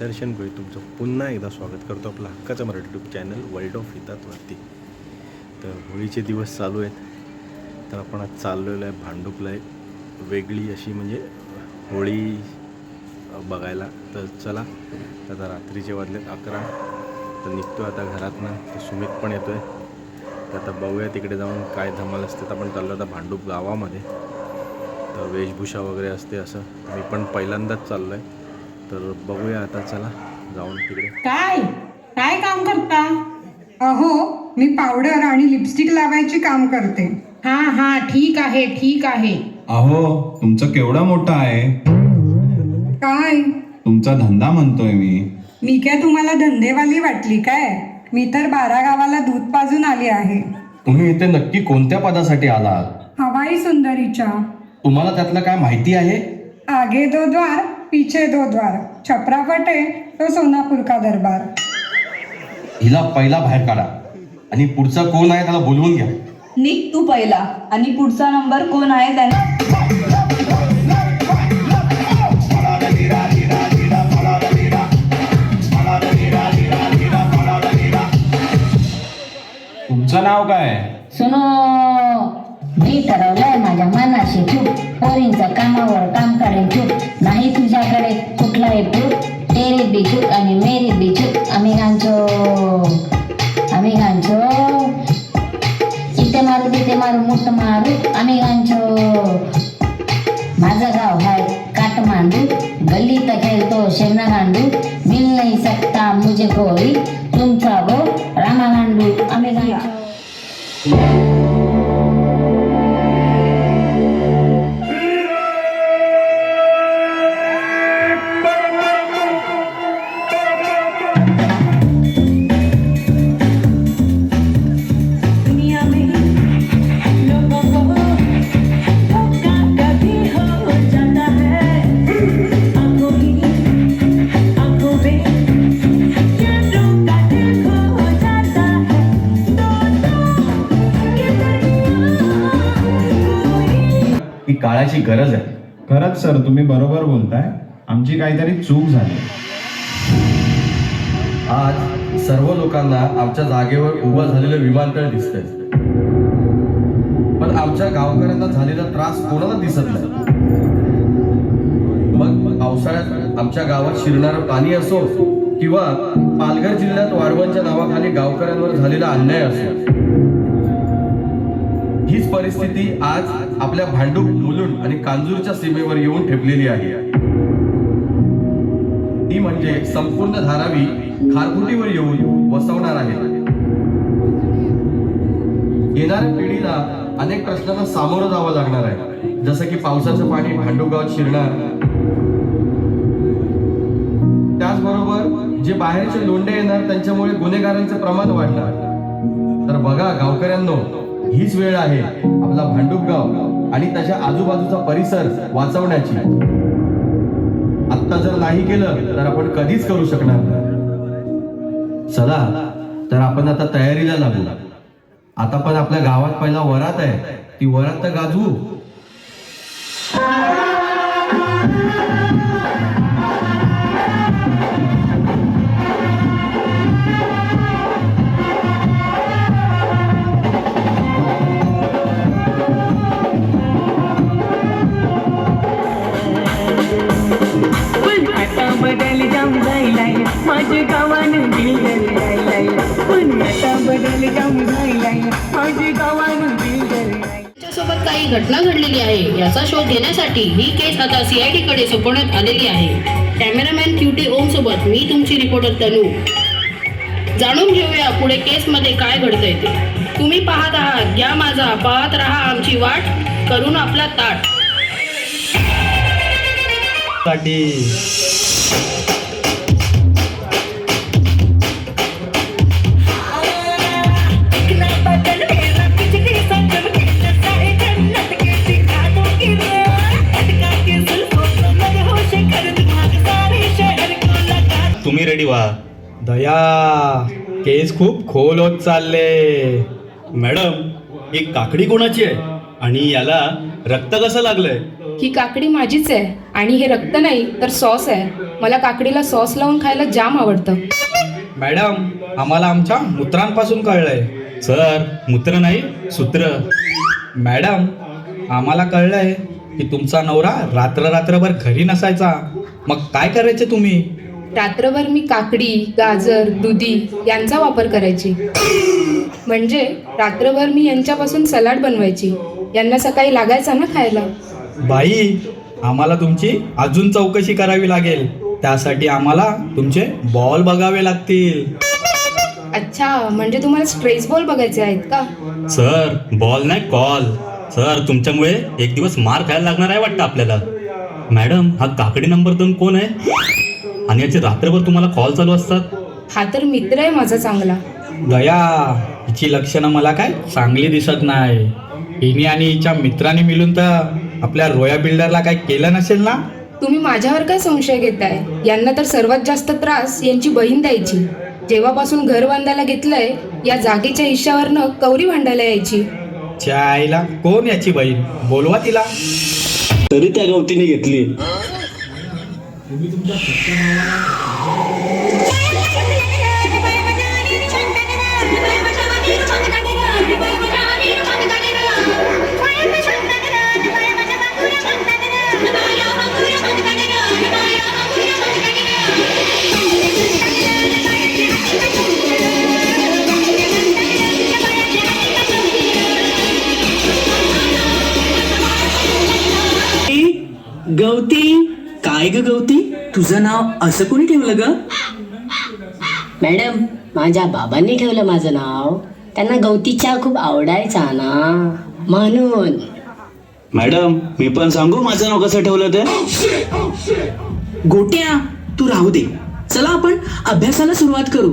दर्शन गोळी तुमचं पुन्हा एकदा स्वागत करतो आपलं हक्काचं Marathi tube channel world of हितातवरती तर होळीचे दिवस चालू आहेत. तर आपण आज चाललेलो आहे भांडुपला एक वेगळी अशी म्हणजे होळी बघायला. तर चला आता रात्रीचे वाजलेत अकरा. तर निघतो आता घरातनं. तर सुमित पण येतो आहे तर आता बघूया तिकडे जाऊन काय धमाल असते. तर आपण चाललो आता भांडूप गावामध्ये. तर वेशभूषा वगैरे असते असं. मी पण पहिल्यांदाच चाललो आहे तर बघूया आता चला जाऊन तिकडे. काय? काय काम करता? अहो मी पावडर आणि लिपस्टिक लावायचे काम करते. हा हा ठीक आहे ठीक आहे. अहो तुमचं केवढा मोठा आहे? काय? तुमचा धंदा म्हणतोय मी. मी काय तुम्हाला धंदेवाली वाटली काय? मी तर बारा गावाला दूध पाजून आली आहे. तुम्ही इथे नक्की कोणत्या पदासाठी आलात? हवाई सुंदरीच्या. तुम्हाला त्यातलं काय माहिती आहे? आगे दो द्वार. पीछे दो द्वार। छपरा फटे तो सोनापूर का दरबार। हिला पहिला बाहेर काढा. आणि पुढचा कोण आहे त्याला बोलवून घ्या. निक तू पहिला. आणि पुढचा नंबर कोण आहे त्याने तुमचं नाव काय सुनो मी ठरवलंय माझ्या मनाशी खूप पोरींचं कामावर काम करेन खूप नाही तुझ्याकडे कुठलाही प्रूफ तेरी बी चूक आणि काळाची गरज आहे. खरंच सर तुम्ही बरोबर बोलताय. आमची काहीतरी चूक झाली. आज सर्व लोकांना आमच्या जागेवर उभं झालेलं विमानतळ दिसतंय. पण आमच्या गावकऱ्यांना झालेला त्रास कोणाला दिसत नाही? मग पावसाळ्यात आमच्या गावात शिरणारं पाणी असो किंवा पालघर जिल्ह्यात वाळवंच्या नावाखाली गावकऱ्यांवर झालेला अन्याय असो हीच परिस्थिती आज आपल्या भांडूप मुलुंड आणि कांजूरच्या सीमेवर येऊन ठेपलेली आहे. ती म्हणजे संपूर्ण धारावी खारकुटीवर येऊन वसवणार आहे. येणाऱ्या पिढीला अनेक प्रश्नांना सामोरं जावं लागणार आहे. जसं की पावसाचं पाणी भांडुपगावात शिरणार. त्याचबरोबर जे बाहेरचे लोंढे येणार त्यांच्यामुळे गुन्हेगारांचं प्रमाण वाढणार. तर बघा गावकऱ्यांनो हीच वेळ आहे आपला भांडुपगाव आणि त्याच्या आजूबाजूचा परिसर वाचवण्याची. आत्ता जर नाही केलं तर आपण कधीच करू शकणार नाही. चला तर आपण आता तयारीला लागू. आता पण आपल्या गावात पहिला वरात आहे. ती वरात तर गाजवू. सोबत काही घटना घडलेली आहे याचा शोध घेण्यासाठी ही केस आता सीआयडी कडे सोपवण्यात आलेली आहे. कॅमेरामॅन क्युटी ओम सोबत मी तुमची रिपोर्टर तनू. जाणून घेऊया पुढे केस मध्ये काय घडतंय ते. तुम्ही पाहत आहात घ्या माझा पाहत राहा आमची वाट करून आपला ताट. व्हा दया. केस खूप खोल होत चालले. मॅडम ही काकडी कोणाची आहे? आणि याला रक्त कसं लागलंय? ही काकडी माझीच आहे. आणि हे रक्त नाही तर सॉस आहे. मला काकडीला सॉस लावून खायला जाम आवडतं. मॅडम आम्हाला आमच्या मूत्रांपासून कळलंय. सर मूत्र नाही सूत्र. मॅडम आम्हाला कळलंय की तुमचा नवरा रात्र रात्रभर घरी नसायचा. मग काय करायचे तुम्ही? रात्रभर मी काकडी गाजर दुधी यांचा वापर करायची. म्हणजे रात्रभर मी यांच्यापासून सलाड बनवायची. यांना सकाळी लागायचा ना खायला? बाई आम्हाला तुमची अजून चौकशी करावी लागेल. त्यासाठी आम्हाला तुमचे बॉल बघावे लागतील. अच्छा म्हणजे तुम्हाला स्ट्रेस बॉल बघायचे आहेत का? सर बॉल नाही कॉल सर तुमच्यामुळे एक दिवस मार खायला लागणार आहे वाटतं आपल्याला. मॅडम हा काकडी नंबर दोन कोण आहे? आणि याचे रात्रभर तुम्हाला कॉल चालू असतात? हा तर मित्र आहे माझा चांगला. दया हिची लक्षणं मला काय चांगली दिसत नाही. हिने आणि हिच्या मित्राने मिळून तर आपल्या रोया बिल्डरला काय केलं नसेल ना? तुम्ही माझ्यावर काय संशय घेताय? यांना तर सर्वात जास्त त्रास यांची बहीण द्यायची. जेव्हापासून घर बांधायला घेतलंय या जागेच्या हिश्श्यावरनं कवरी भांडायला यायची. च्या आईला कोण याची बहीण? बोलवा तिला. तरी त्या गवतीने घेतली. गवती काय ग गवती तुझं नाव असं कोणी ठेवलं ग? मॅडम माझ्या बाबांनी ठेवलं माझं नाव. त्यांना गवतीच्या खूप आवडायचा ना म्हणून. मॅडम मी पण सांगू माझं नाव कसं ठेवलं ते? गोट्या तू राहू दे. चला आपण अभ्यासाला सुरुवात करू.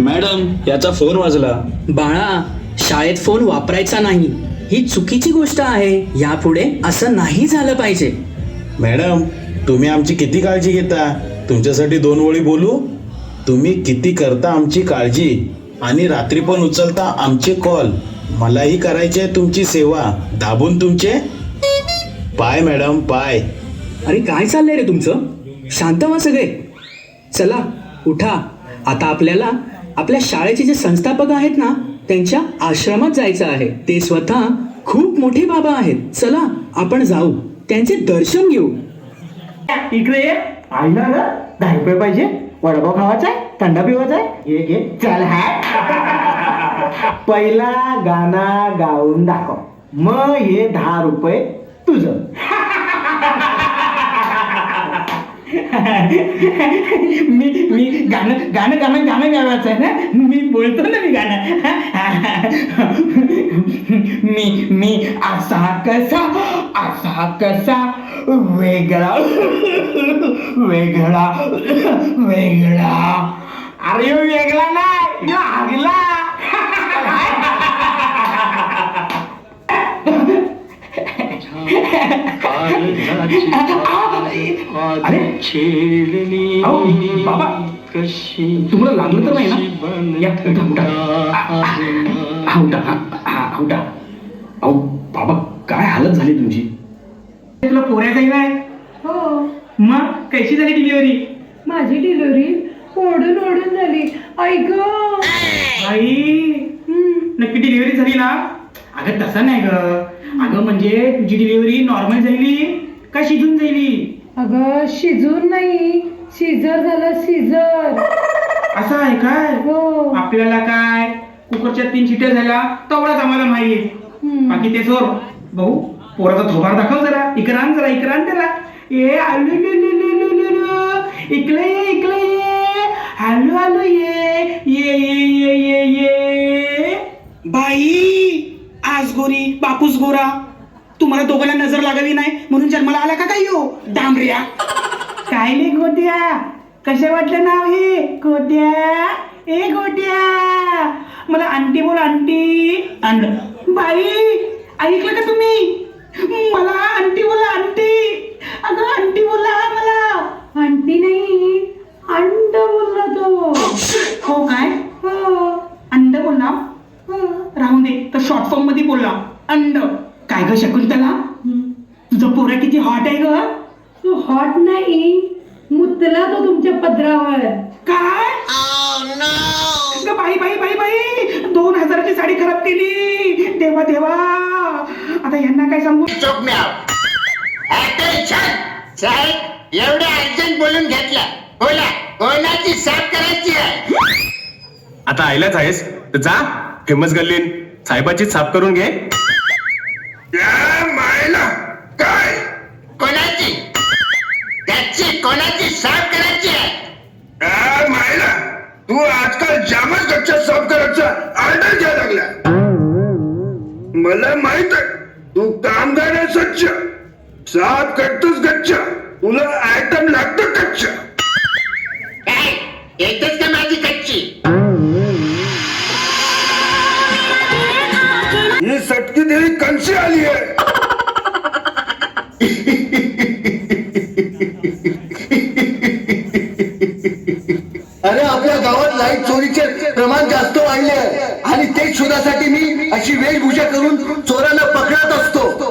मॅडम याचा फोन वाजला. बाळा शाळेत फोन वापरायचा नाही. ही चुकीची गोष्ट आहे. यापुढे असं नाही झालं पाहिजे. मॅडम तुम्ही आमची किती काळजी घेता? तुमच्यासाठी दोन ओळी बोलू? तुम्ही किती करता आमची काळजी? आणि रात्री पण उचलता आमचे कॉल. मलाही करायची आहे तुमची सेवा. दाबून तुमचे? पाय मॅडम पाय. अरे काय चाललंय रे तुमचं? शांत व्हा सगळे. चला उठा. आता आपल्याला आपल्या शाळेचे जे संस्थापक आहेत ना त्यांच्या आश्रमात जायचं आहे. ते स्वतः खूप मोठे बाबा आहेत. चला आपण जाऊ. त्यांचे दर्शन घेऊ. इकडे ये. आईला ना दहा रुपये पाहिजे. वडापाव खावाचा आहे थंडा पिवायचा आहे. ये घे चल हा. पहिला गाणा गाऊन दाखव. मग हे दहा रुपये तुझं. मी मी गाणं गाणं गाणं गाणं गावायचं आहे ना? मी बोलतो ना मी गाणं. मी मी असा कसा असा कसा वेगळा वेगळा वेगळा. अरे वेगळा नाही आगला बाबा! तुम्हाला लागलं तर नाही ना? या उठा उठा. हा उठा हा, उठा. अहो बाबा काय हालत झाली तुमची? तुला पोऱ्याचाही नाही हो. मग कशी झाली डिलिव्हरी माझी डिलिव्हरी ओढून ओढून झाली. आई ग. आई! नक्की डिलिव्हरी झाली ना? अगं तसं नाही ग. अगं म्हणजे तुझी डिलिव्हरी नॉर्मल झाली का शिजून झाली अगं शिजून नाही. सीझर झालं सीझर. असं आहे काय हो. आपल्याला काय? कुकरच्या तीन शिट्या झाल्या तेवढाच आम्हाला माहिती बाकी ते सोर भाऊ पोराचा थोबार दाखव जरा. आण जरा आण त्याला. ए आलू लू लू लू लू लू लू. इकडे ये इकडे ये. आलू आलू ये ये. गोरी बापूस गोरा. तुम्हाला दोघांना नजर लागावी नाही म्हणून जन्माला आला का काय हो डांबऱ्या. काय नाही गोट्या? कशा वाटलं नाव हे? गोट्या? ए गोट्या. मला आंटी बोल आंटी. अंड बाई ऐकलं का तुम्ही? मला आंटी बोला आंटी अगं आंटी बोला मला आंटी नाही अगं शकुंतला तुझा पोरा किती हॉट आहे ग तू हॉट नाही मुतला तो तुमच्या पदरावर काय अगं बाई बाई बाई बाई दोन हजाराची साडी खराब केली देवा देवा आता यांना काय सांगू साहेब एवढं अर्जंट बोलून घेतलं बोला कोणाची साफ करायची आहे. आता आयलाच आहेस तर जा फेमस गल्लीन साहेबाची साफ करून घे. मायला काय? कोणाची? त्याची कोणाची साफ करायची आहे? मायला तू आजकाल जामच गच्चा साफ करायचा ऑर्डर घ्यायला लागला. मला माहीत आहे तू कामगार आहे स्वच्छ साफ करतोस गच्चा. तुला आयटम लागतो कच्चा. काय? येतच का माझी कच्ची? ही सटकी देवी कंशी आली आहे. अरे आपल्या गावात लाइट चोरीचे प्रमाण जास्त वाढले आहे. आणि ते शोधासाठी मी अशी वेशभूषा करून चोरांना पकडत असतो.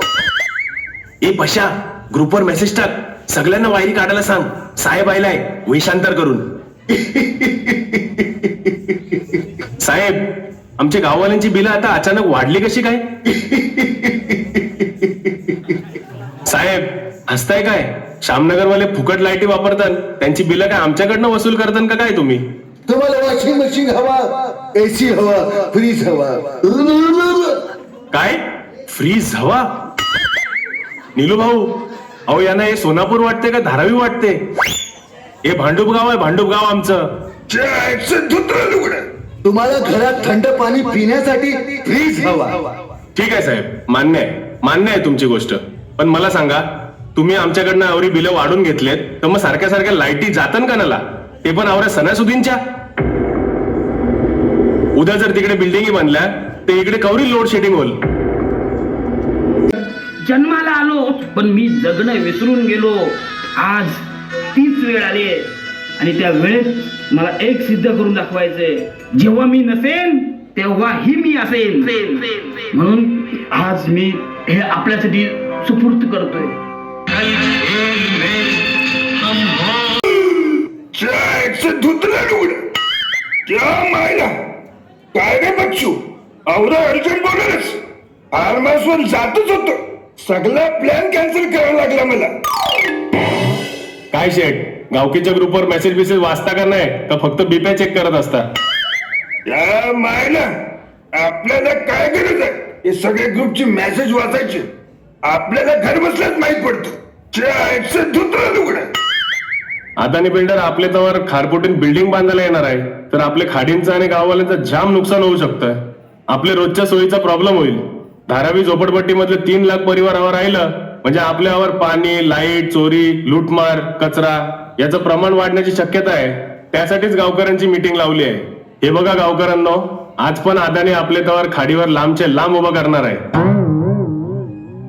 ए पशा ग्रुपवर मेसेज टाक. सगळ्यांना वायरी काढायला सांग. साहेब आयलाय वेशांतर करून. साहेब आमच्या गाववाल्यांची बिलं आता अचानक वाढली कशी काय? साहेब हसताय काय? श्यामनगरवाले फुकट लाईटी वापरतात. त्यांची बिलं काय आमच्याकडनं वसूल करतात का काय तुम्ही? तुम्हाला वॉशिंग मशीन हवा एसी हवा फ्रीज हवा. काय? फ्रीज हवा? नीलू भाऊ अहो यांना हे सोनापूर वाटते का धारावी वाटते हे भांडूप गाव आहे भांडूप गाव आमचं तुम्हाला घरात थंड पाणी पिण्यासाठी फ्रीज हवा. ठीक आहे साहेब मान्य आहे. मान्य आहे तुमची गोष्ट. पण मला सांगा तुम्ही आमच्याकडनं आवरी बिलं वाढून घेतलेत तर मग सारख्या सारख्या लाईटी जातन का नाला? ते पण आवऱ्या सणासुदींच्या. उद्या जर तिकडे बिल्डिंगी बनल्या तर इकडे कवरी लोड शेडिंग होईल. जन्माला आलो पण मी जगणं विसरून गेलो. आज तीच वेळ आली आणि त्या वेळेत मला एक सिद्ध करून दाखवायचंय. जेव्हा मी नसेन तेव्हा ही मी असेन. म्हणून आज मी हे आपल्यासाठी सुपूर्त करतोय. काय रे बच्चू? आवरा अर्जंट बोलच फार्मासवर जातच होतो. सगळा प्लॅन कॅन्सल करावा लागला मला. काय शेट गावकीच्या ग्रुपवर मेसेज बिसेज वाचता का नाही? का फक्त बीपे चेक करत असता? या मायला आपल्याला काय गरज आहे? हे सगळे ग्रुपची मेसेज वाचायचे. आपल्याला घर बसल्याच माहीत पडतं. धुत्र लुगडं अदानी बिल्डर आपले तवर खारपोटीन बिल्डिंग बांधायला येणार आहे. तर आपले खाडींचं आणि गाववाल्यांचं जाम नुकसान होऊ शकतं. आपले रोजच्या सोयीचा प्रॉब्लेम होईल. धारावी झोपडपट्टीमधले तीन लाख परिवारावर राहिलं म्हणजे आपल्यावर पाणी लाइट चोरी लूटमार कचरा याचं प्रमाण वाढण्याची शक्यता आहे. त्यासाठीच गावकऱ्यांची मीटिंग लावली आहे. हे बघा गावकऱ्यांनो आज पण अदानी आपले तवर खाडीवर लांबचे लांब उभं करणार आहे.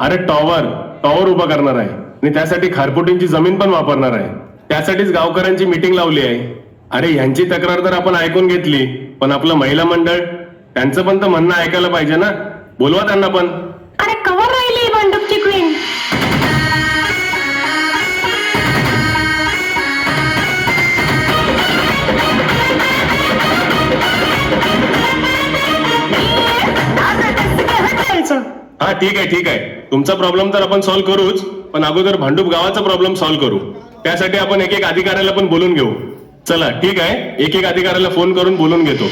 अरे टॉवर टॉवर उभा करणार आहे. आणि त्यासाठी खारपुटींची जमीन पण वापरणार आहे. त्यासाठीच गावकऱ्यांची मीटिंग लावली आहे. अरे ह्यांची तक्रार तर आपण ऐकून घेतली पण आपलं महिला मंडळ त्यांचं पण तर म्हणणं ऐकायला पाहिजे ना. बोलवा त्यांना पण. अरे कवर राहिली भांडपची क्वीन हा ठीक आहे ठीक आहे. तुमचा प्रॉब्लेम तर आपण सॉल्व्ह करूच पण अगोदर भांडूप गावाचा प्रॉब्लेम सॉल्व्ह करू. त्यासाठी आपण एक एक अधिकाऱ्याला पण बोलून घेऊ. चला ठीक आहे. एक एक अधिकाऱ्याला फोन करून बोलून घेतो.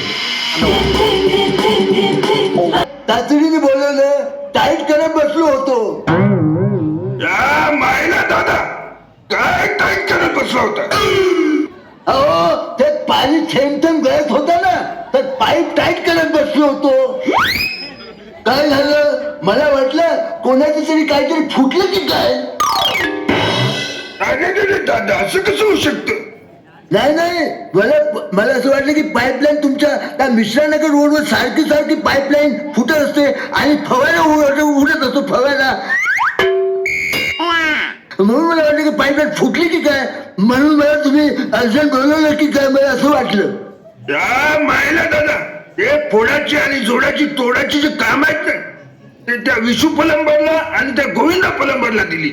तातडीने बोलवलं टाईट करत बसलो होतो. या मायला दादा काय टाईट करत बसला होता? अहो ते पाणी थेंब थेंब गळत होता ना तर पाईप टाईट करत बसलो होतो. काय झालं? मला वाटलं कोणाचं तरी काहीतरी फुटलं की काय? दादा असं कसं होऊ शकतं? नाही नाही. मला मला असं वाटलं की पाईपलाईन तुमच्या त्या मिश्रानगर रोडवर सारखी सारखी पाईपलाईन फुटत असते आणि फवायला उडत उडत असतो फवायला म्हणून मला वाटलं की पाईपलाईन फुटली की काय? म्हणून मला तुम्ही अर्जंट बोलवलं की काय? मला असं वाटलं. या मायला दादा ते फोडाची आणि जोडाची तोडाची जे काम आहेत ना ते त्या विशू पलंबरला आणि त्या गोविंदा पलंबरला दिली.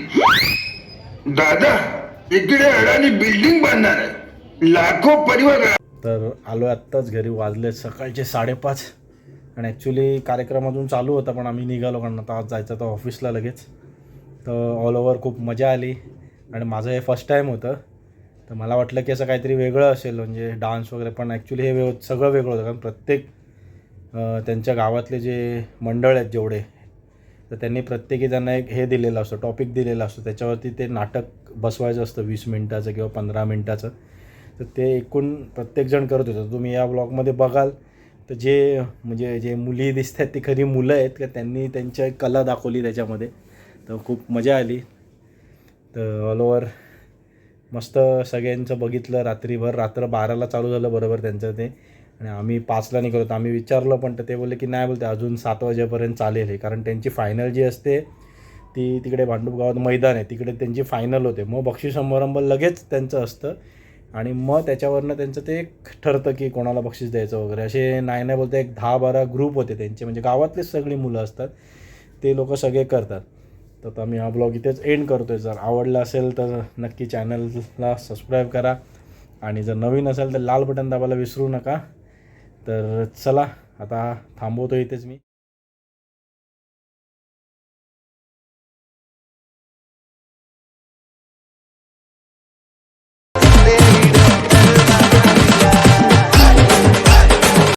दादा इकडे अडाणी बिल्डिंग बांधणार आहे. लाखो परिवार तर आलो आत्ताच घरी वाजले सकाळचे साडेपाच. आणि ॲक्च्युली कार्यक्रम चालू होता पण आम्ही निघालो कारण आता आज जायचं तर ऑफिसला लगेच. तर ऑल ओव्हर खूप मजा आली. आणि माझं हे फर्स्ट टाईम होतं. तर मला वाटलं की असं काहीतरी वेगळं असेल म्हणजे डान्स वगैरे पण ॲक्च्युली हे वेग सगळं वेगळं होतं कारण प्रत्येक त्यांच्या गावातले जे मंडळ आहेत जेवढे तर त्यांनी प्रत्येकी त्यांना एक हे दिलेलं असतं टॉपिक दिलेलं असतं. त्याच्यावरती ते नाटक बसवायचं असतं वीस मिनटाचं किंवा पंधरा मिनटाचं. तर ते एकूण प्रत्येकजण करत होतं. तुम्ही या ब्लॉगमध्ये बघाल. तर जे म्हणजे जे मुली दिसतात ती खरी मुलं आहेत. का त्यांनी त्यांच्या कला दाखवली त्याच्यामध्ये. तर खूप मजा आली. तर ऑल ओव्हर मस्त सगळ्यांचं बघितलं रात्रीभर. रात्र बाराला चालू झालं बरोबर त्यांचं ते. आणि आम्ही पाचला निघालो तर आम्ही विचारलं पण तर ते बोलले की नाही बोलते अजून सात वाजेपर्यंत चालेल हे. कारण त्यांची फायनल जी असते ती तिकडे भांडूप गावात मैदान आहे. तिकडे त्यांची फायनल होते. मग बक्षीस समारंभ लगेच त्यांचं असतं. आणि मग त्याच्यावरनं त्यांचं ते एक ठरतं की कोणाला बक्षीस द्यायचं वगैरे. असे नाही नाही बोलते एक दहा बारा ग्रुप होते त्यांचे. म्हणजे गावातलीच सगळी मुलं असतात. ते लोक सगळे करतात. तर आता मी हा ब्लॉग इथेच एंड करतो आहे जर आवडला असेल तर नक्की चॅनलला सबस्क्राईब करा. आणि जर नवीन असेल तर लाल बटन दाबायला विसरू नका. तर चला आता थांबवतो इथेच मी.